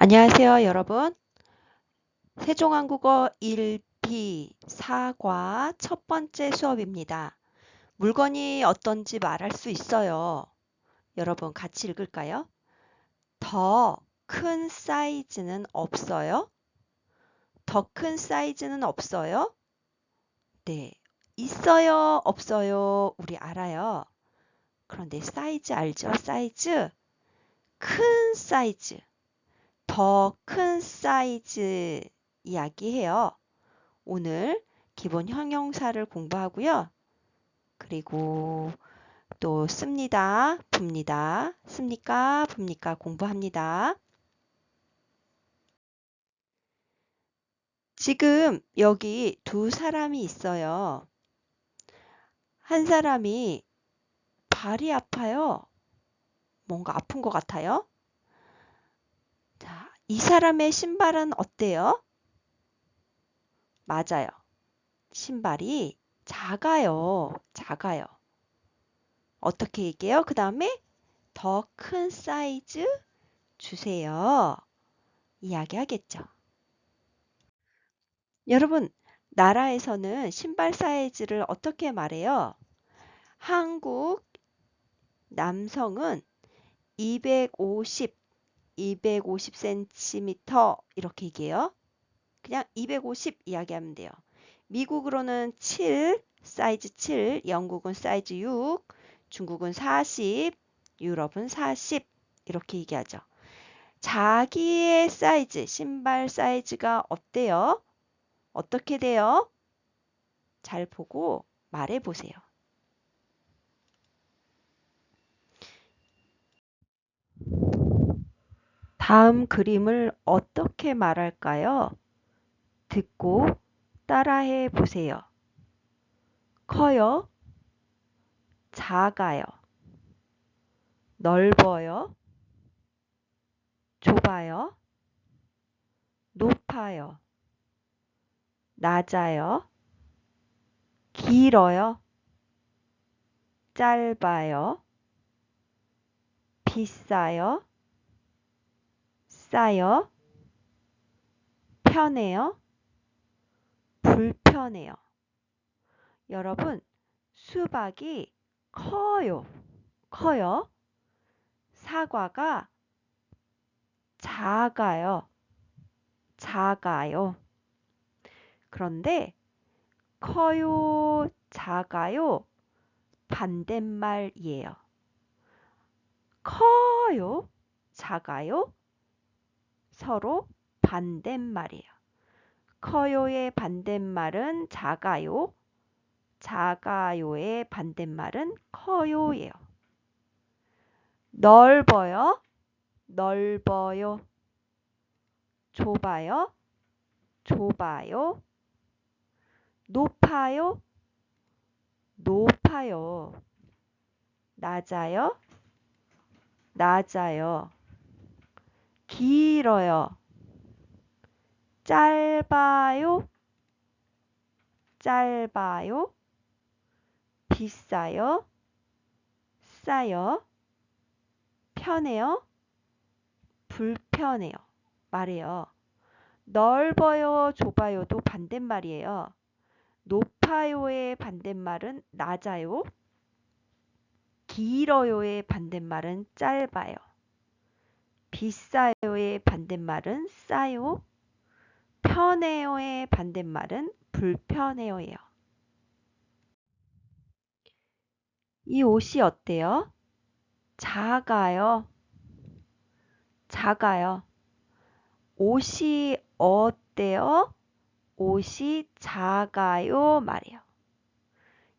안녕하세요, 여러분. 세종한국어 1비 사과 첫 번째 수업입니다. 물건이 어떤지 말할 수 있어요. 여러분 같이 읽을까요? 더 큰 사이즈는 없어요? 더 큰 사이즈는 없어요? 네. 있어요, 없어요? 우리 알아요. 그런데 사이즈 알죠? 사이즈? 큰 사이즈. 더 큰 사이즈 이야기해요. 오늘 기본 형용사를 공부하고요. 그리고 또 씁니다, 붑니다, 씁니까, 붑니까 공부합니다. 지금 여기 두 사람이 있어요. 한 사람이 발이 아파요. 뭔가 아픈 것 같아요. 자, 이 사람의 신발은 어때요? 맞아요. 신발이 작아요. 작아요. 어떻게 얘기해요? 그 다음에 더 큰 사이즈 주세요. 이야기하겠죠. 여러분, 나라에서는 신발 사이즈를 어떻게 말해요? 한국 남성은 250, 250cm 이렇게 얘기해요. 그냥 250 이야기하면 돼요. 미국으로는 7, 사이즈 7, 영국은 사이즈 6, 중국은 40, 유럽은 40 이렇게 얘기하죠. 자기의 사이즈, 신발 사이즈가 어때요? 어떻게 돼요? 잘 보고 말해 보세요. 다음 그림을 어떻게 말할까요? 듣고 따라해 보세요. 커요? 작아요? 넓어요? 좁아요? 높아요? 낮아요? 길어요? 짧아요? 비싸요? 싸요? 편해요? 불편해요? 여러분, 수박이 커요. 커요. 사과가 작아요. 작아요. 그런데 커요, 작아요 반대말이에요. 커요, 작아요 서로 반대말이에요. 커요의 반대말은 작아요. 작아요의 반대말은 커요예요. 넓어요. 넓어요. 좁아요. 좁아요. 높아요. 높아요. 낮아요. 낮아요. 길어요. 짧아요. 짧아요. 비싸요. 싸요. 편해요. 불편해요. 말해요. 넓어요, 좁아요도 반대말이에요. 높아요의 반대말은 낮아요. 길어요의 반대말은 짧아요. 비싸요의 반대말은 싸요. 편해요의 반대말은 불편해요예요. 이 옷이 어때요? 작아요. 작아요. 옷이 어때요? 옷이 작아요 말이에요.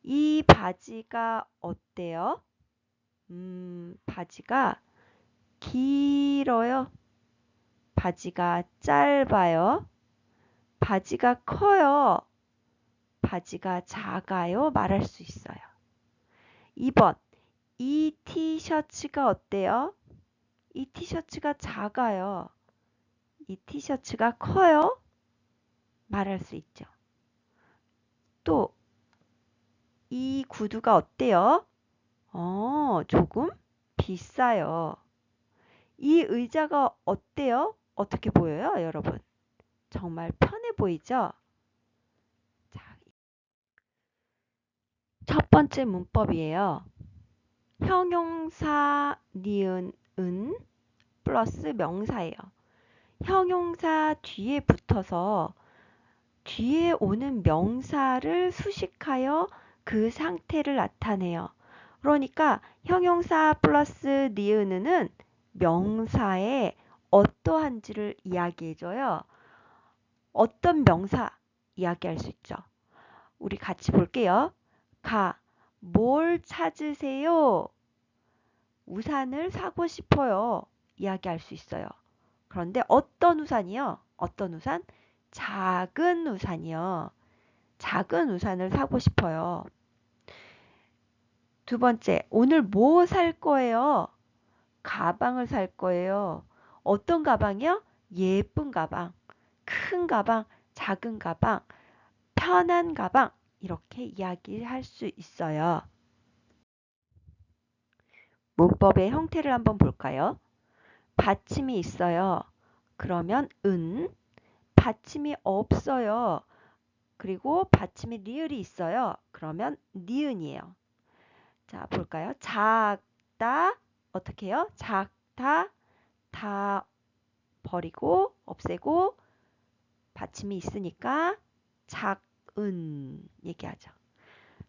이 바지가 어때요? 음, 바지가 길어요. 바지가 짧아요. 바지가 커요. 바지가 작아요. 말할 수 있어요. 2번. 이 티셔츠가 어때요? 이 티셔츠가 작아요. 이 티셔츠가 커요? 말할 수 있죠. 또, 이 구두가 어때요? 어, 조금 비싸요. 이 의자가 어때요? 어떻게 보여요, 여러분? 정말 편해 보이죠? 자, 첫 번째 문법이에요. 형용사 니은 은 플러스 명사예요. 형용사 뒤에 붙어서 뒤에 오는 명사를 수식하여 그 상태를 나타내요. 그러니까 형용사 플러스 니은은 명사의 어떠한지를 이야기해줘요. 어떤 명사 이야기할 수 있죠. 우리 같이 볼게요. 가, 뭘 찾으세요? 우산을 사고 싶어요. 이야기할 수 있어요. 그런데 어떤 우산이요? 어떤 우산? 작은 우산이요. 작은 우산을 사고 싶어요. 두 번째, 오늘 뭐 살 거예요? 가방을 살 거예요. 어떤 가방이요? 예쁜 가방, 큰 가방, 작은 가방, 편한 가방 이렇게 이야기할 수 있어요. 문법의 형태를 한번 볼까요? 받침이 있어요. 그러면 은, 받침이 없어요. 그리고 받침이 리을이 있어요. 그러면 니은이에요. 자, 볼까요? 작다, 어떻게 해요? 작다, 다 버리고, 없애고, 받침이 있으니까 작은 얘기하죠.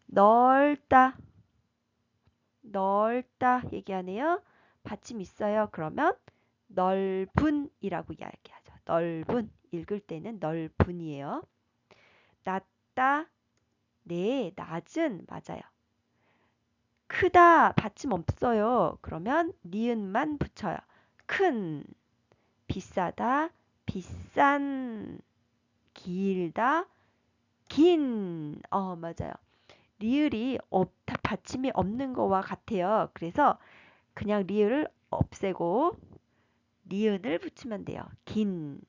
넓다, 넓다 얘기하네요. 받침 있어요. 그러면 넓은이라고 이야기하죠. 넓은 읽을 때는 넓은이에요. 낮다 네 낮은 맞아요. 크다 받침 없어요. 그러면 니은만 붙여요. 큰 비싸다 비싼 길다 긴 어 맞아요. 리을이 없다 받침이 없는 거와 같아요. 그래서 그냥 리을을 없애고 니은을 붙이면 돼요. 긴.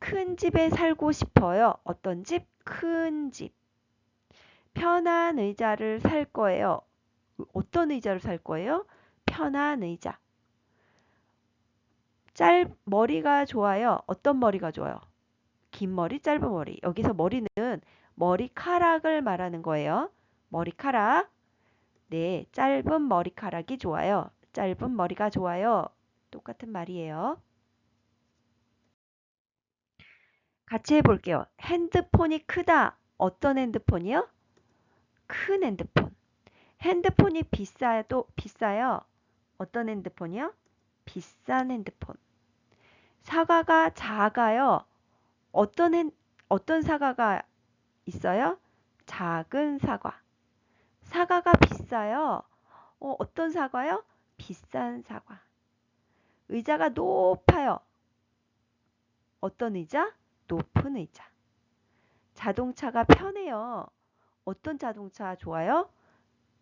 큰 집에 살고 싶어요. 어떤 집? 큰 집. 편한 의자를 살 거예요. 어떤 의자를 살 거예요? 편한 의자. 짧 머리가 좋아요. 어떤 머리가 좋아요? 긴 머리, 짧은 머리. 여기서 머리는 머리카락을 말하는 거예요. 머리카락. 네, 짧은 머리카락이 좋아요. 짧은 머리가 좋아요. 똑같은 말이에요. 같이 해볼게요. 핸드폰이 크다. 어떤 핸드폰이요? 큰 핸드폰. 핸드폰이 비싸도 비싸요. 어떤 핸드폰이요? 비싼 핸드폰. 사과가 작아요. 어떤 핸, 어떤 사과가 있어요? 작은 사과. 사과가 비싸요. 어, 어떤 사과요? 비싼 사과. 의자가 높아요. 어떤 의자? 높은 의자. 자동차가 편해요. 어떤 자동차 좋아요?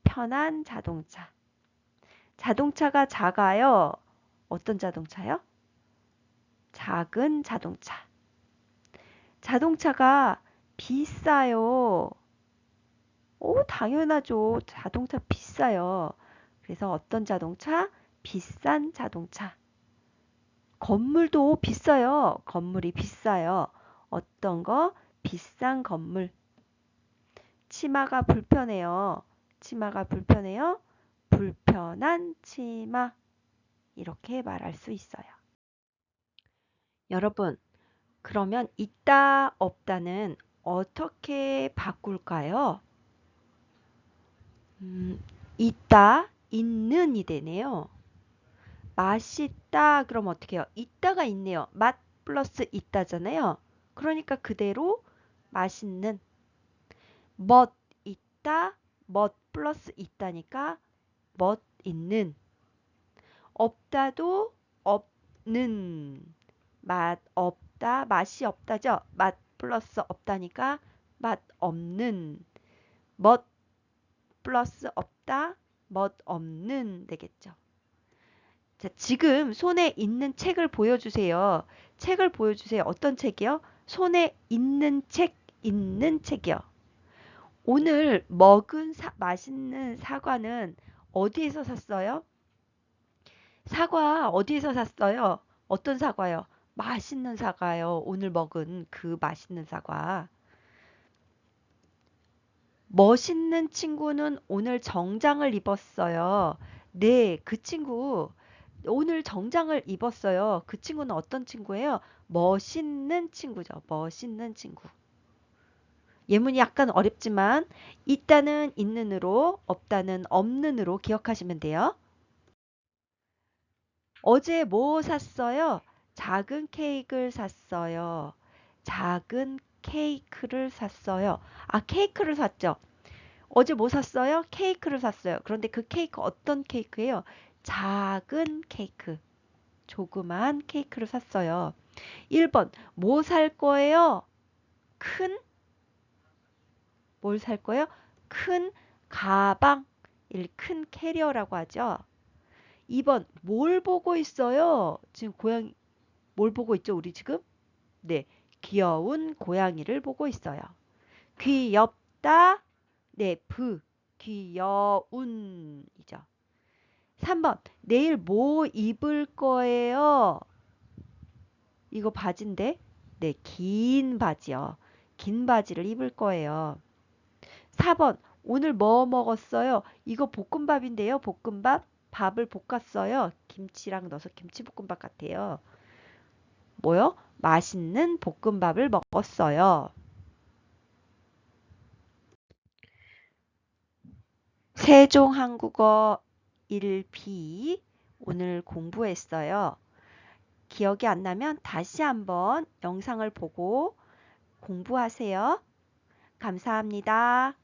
편한 자동차. 자동차가 작아요. 어떤 자동차요? 작은 자동차. 자동차가 비싸요. 오, 당연하죠. 자동차 비싸요. 그래서 어떤 자동차? 비싼 자동차. 건물도 비싸요. 건물이 비싸요. 어떤 거? 비싼 건물. 치마가 불편해요. 치마가 불편해요. 불편한 치마. 이렇게 말할 수 있어요. 여러분, 그러면 있다, 없다는 어떻게 바꿀까요? 음, 있다, 있는이 되네요. 맛있다, 그럼 어떻게 해요? 있다가 있네요. 맛 플러스 있다잖아요. 그러니까 그대로 맛있는. 멋 있다, 멋 플러스 있다니까 멋 있는. 없다도 없는. 맛 없다, 맛이 없다죠. 맛 플러스 없다니까 맛 없는. 멋 플러스 없다, 멋 없는 되겠죠. 자, 지금 손에 있는 책을 보여주세요. 책을 보여주세요. 어떤 책이요? 손에 있는 책, 있는 책이요. 오늘 먹은 사, 맛있는 사과는 어디에서 샀어요? 사과 어디에서 샀어요? 어떤 사과요? 맛있는 사과요. 오늘 먹은 그 맛있는 사과. 멋있는 친구는 오늘 정장을 입었어요. 네, 그 친구 오늘 정장을 입었어요. 그 친구는 어떤 친구예요? 멋있는 친구죠. 멋있는 친구. 예문이 약간 어렵지만 있다는 있는으로 없다는 없는으로 기억하시면 돼요. 어제 뭐 샀어요? 작은 케이크를 샀어요. 작은 케이크를 샀어요. 아, 케이크를 샀죠. 어제 뭐 샀어요? 케이크를 샀어요. 그런데 그 케이크 어떤 케이크예요? 작은 케이크. 조그만 케이크를 샀어요. 1번, 뭐 살 거예요? 큰? 뭘 살 거예요? 큰 가방. 큰 캐리어라고 하죠. 2번, 뭘 보고 있어요? 지금 고양이, 뭘 보고 있죠? 우리 지금? 네, 귀여운 고양이를 보고 있어요. 귀엽다. 네, 브. 귀여운이죠. 3번, 내일 뭐 입을 거예요? 이거 바지인데? 네, 긴 바지요. 긴 바지를 입을 거예요. 4번, 오늘 뭐 먹었어요? 이거 볶음밥인데요. 볶음밥. 밥을 볶았어요. 김치랑 넣어서 김치볶음밥 같아요. 뭐요? 맛있는 볶음밥을 먹었어요. 세종 한국어 1B 오늘 공부했어요. 기억이 안 나면 다시 한번 영상을 보고 공부하세요. 감사합니다.